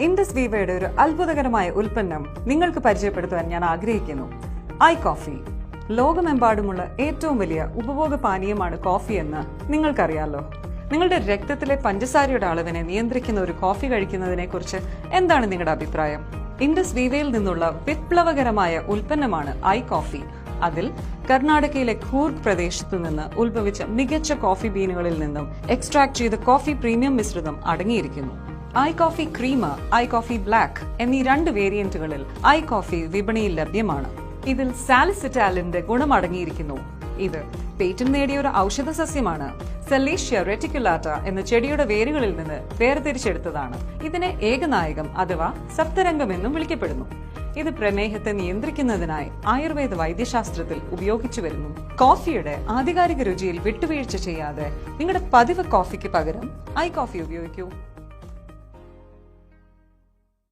Indus വീവയുടെ ഒരു അത്ഭുതകരമായ ഉൽപ്പന്നം നിങ്ങൾക്ക് പരിചയപ്പെടുത്തുവാൻ ഞാൻ ആഗ്രഹിക്കുന്നു. I coffee. ലോകമെമ്പാടുമുള്ള ഏറ്റവും വലിയ ഉപഭോഗ പാനീയമാണ് കോഫി എന്ന് നിങ്ങൾക്കറിയാലോ. നിങ്ങളുടെ രക്തത്തിലെ പഞ്ചസാരയുടെ അളവിനെ നിയന്ത്രിക്കുന്ന ഒരു കോഫി കഴിക്കുന്നതിനെ കുറിച്ച് എന്താണ് നിങ്ങളുടെ അഭിപ്രായം? ഇൻഡസ് വീവയിൽ നിന്നുള്ള വിപ്ലവകരമായ ഉൽപ്പന്നമാണ് ഐ കോഫി. അതിൽ കർണാടകയിലെ ഖൂർഗ് പ്രദേശത്തു നിന്ന് ഉത്ഭവിച്ച മികച്ച കോഫി ബീനുകളിൽ നിന്നും എക്സ്ട്രാക്ട് ചെയ്ത കോഫി പ്രീമിയം മിശ്രിതം അടങ്ങിയിരിക്കുന്നു. I coffee cream I coffee black എന്നീ രണ്ട് വേരിയന്റുകളിൽ ഐ കോഫി വിപണിയിൽ ലഭ്യമാണ്. ഇതിൽ സാലിസിറ്റാലിന്റെ ഗുണമടങ്ങിയിരിക്കുന്നു. ഇത് പേറ്റന്റ് നേടിയ ഒരു ഔഷധ സസ്യമാണ്. സെലീഷ്യ റെറ്റിക്കുലാറ്റ എന്ന ചെടിയുടെ വേരുകളിൽ നിന്ന് വേർതിരിച്ചെടുത്തതാണ്. ഇതിനെ ഏകനായകം അഥവാ സപ്തരംഗം എന്നും വിളിക്കപ്പെടുന്നു. ഇത് പ്രമേഹത്തെ നിയന്ത്രിക്കുന്നതിനായി ആയുർവേദ വൈദ്യശാസ്ത്രത്തിൽ ഉപയോഗിച്ചു വരുന്നു. കോഫിയുടെ ആധികാരിക രുചിയിൽ വിട്ടുവീഴ്ച ചെയ്യാതെ നിങ്ങളുടെ പതിവ് കോഫിക്ക് പകരം ഐ കോഫി ഉപയോഗിക്കൂ.